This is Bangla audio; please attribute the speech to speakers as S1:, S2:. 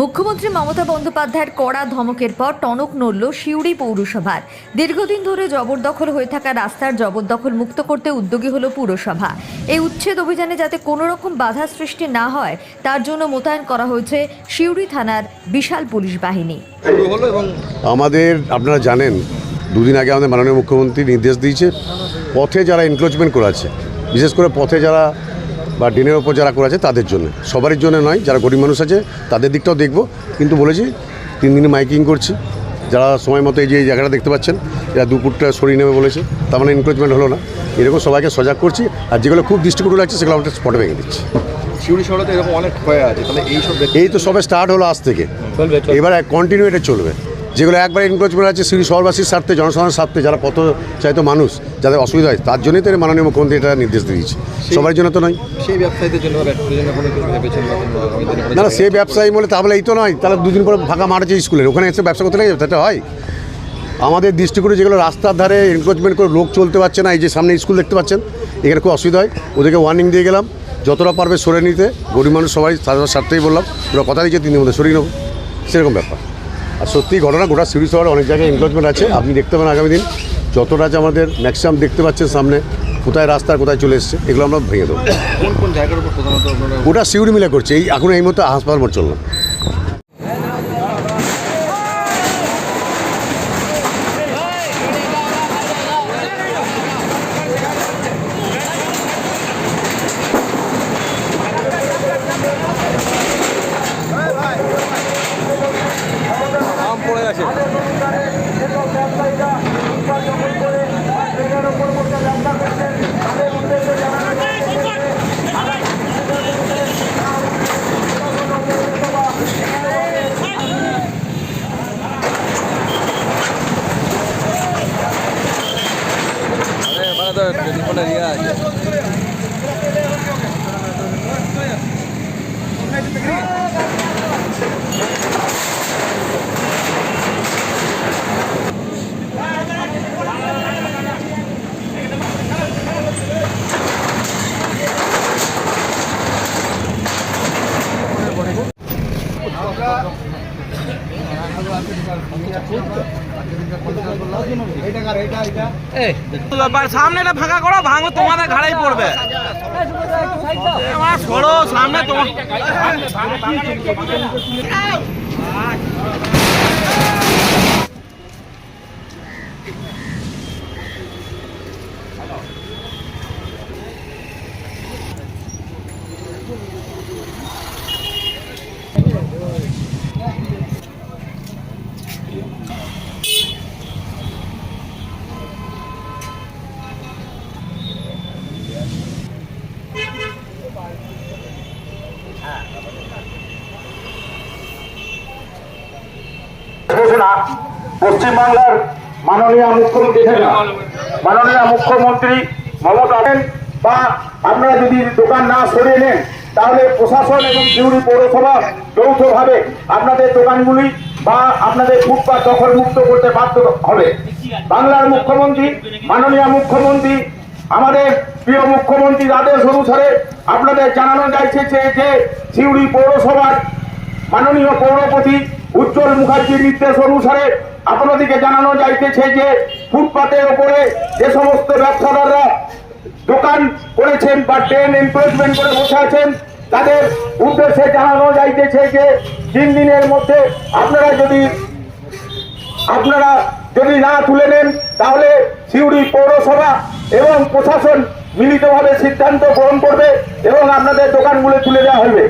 S1: মুখ্যমন্ত্রী মমতা বন্দ্যোপাধ্যায়ের কড়া ধমকের পর টনক নড়ল সিউড়ি পৌরসভার। দীর্ঘদিন ধরে জবরদখল হয়ে থাকা রাস্তার জবরদখল মুক্ত করতে উদ্যোগী হলো পুরসভা। এই উচ্ছেদ অভিযানে যাতে কোনো রকম বাধা সৃষ্টি না হয় তার জন্য মোতায়েন করা হয়েছে সিউড়ি থানার বিশাল পুলিশ বাহিনী।
S2: আমাদের আপনারা জানেন দুদিন আগে আমাদের মাননীয় মুখ্যমন্ত্রী নির্দেশ দিয়েছে পথে যারা এনক্রোচমেন্ট করেছে বিশেষ করে পথে যারা বা ড্রেনের ওপর যারা করেছে তাদের জন্য। সবারই জন্য নয় যারা গরিব মানুষ আছে তাদের দিকটাও দেখব। কিন্তু বলেছি তিন দিনে মাইকিং করছি। যারা সময় মতো এই যে এই জায়গাটা দেখতে পাচ্ছেন এরা দুপুরটা সরিয়ে নেবে বলেছে। তার মানে এনক্রোচমেন্ট হলো না। এরকম সবাইকে সজাগ করছি আর যেগুলো খুব দৃষ্টিকটু লাগছে সেগুলো আমরা স্পটে ভেঙে দিচ্ছি।
S3: শহরে তো এরকম অনেক হয়ে আছে তাহলে এই সব
S2: এই তো সবে স্টার্ট হলো আজ থেকে। এবার কন্টিনিউ এটা চলবে। যেগুলো একবার এনক্রোচমেন্ট আছে শ্রী শহরবাসীর স্বার্থে জনসাধারণের স্বার্থে যারা পথ চাইতো মানুষ যাদের অসুবিধা হয় তার জন্যই তো মাননীয় মুখ্যমন্ত্রী এটা নির্দেশ দিয়েছে। সবার জন্য তো নয়।
S3: সেই ব্যবসায়ীদের জন্য
S2: না না সে ব্যবসায়ী বলে তাহলে এই তো নয়। তাহলে দুদিন পরে ফাঁকা মাঠ আছে স্কুলের ওখানে এসে ব্যবসা করতে লাগে সেটা হয়। আমাদের দৃষ্টিকোণে যেগুলো রাস্তার ধারে এনক্রোচমেন্ট করে লোক চলতে পারছে না এই যে সামনে স্কুল দেখতে পাচ্ছেন এখানে খুব অসুবিধা হয়। ওদেরকে ওয়ার্নিং দিয়ে গেলাম যতটা পারবে সরে নিতে। গরিব মানুষ সবাই তাদের স্বার্থেই বললাম ওরা কথা দিয়েছে তিন দিনের মধ্যে সরিয়ে নেব। সেরকম ব্যাপার। আর সত্যি ঘটনা গোটা সিরিজ শহরে অনেক জায়গায় এনক্রোচমেন্ট আছে। আপনি দেখতে পাবেন আগামী দিন যতটা আছে আমাদের ম্যাক্সিমাম দেখতে পাচ্ছেন সামনে কোথায় রাস্তা কোথায় চলে এসছে এগুলো আমরা ভেঙে দেবো।
S3: কোন কোন জায়গার উপর প্রধানত আপনারা
S2: গোটা সিউড়ি মিলে করছে এই এখন এই মতো হাসপাতাল মোড় চললাম।
S3: আরে মানে তো টেলিফোনে ইয়ে আছে
S4: ব্যাপার সামনেটা ফাঁকা করো ভাঙো তোমাদের ঘাড়াই পড়বে। সরো সামনে তোমার
S5: ঘোষণা পশ্চিমবাংলার মাননীয় মুখ্যমন্ত্রী থেকে মাননীয় মুখ্যমন্ত্রী মমতা বা আপনারা যদি দোকান না সরিয়ে নেন, তাহলে প্রশাসন এবং সিউড়ি পৌরসভা যৌথভাবে আপনাদের দোকানগুলি বা আপনাদের ফুটপাত দখল মুক্ত করতে বাধ্য হবে। বাংলার মুখ্যমন্ত্রী, মাননীয় মুখ্যমন্ত্রী, আমাদের প্রিয় মুখ্যমন্ত্রীর আদেশ অনুসারে আপনাদের জানানো যাচ্ছে যে সিউড়ি পৌরসভার মাননীয় পৌরপতি উজ্জ্বল মুখার্জির নির্দেশ অনুসারে আপনাদেরকে জানানো যাইতেছে যে ফুটপাতের ওপরে যে সমস্ত ব্যবসাদাররা দোকান করেছেন বা ট্রেন এনক্রোচমেন্ট করে বসে আছেন, তাদের উদ্দেশ্যে জানানো যাইতেছে যে তিন দিনের মধ্যে আপনারা যদি আপনারা যদি না তুলে নেন, তাহলে সিউড়ি পৌরসভা এবং প্রশাসন মিলিতভাবে সিদ্ধান্ত গ্রহণ করবে এবং আপনাদের দোকানগুলো তুলে দেওয়া হবে।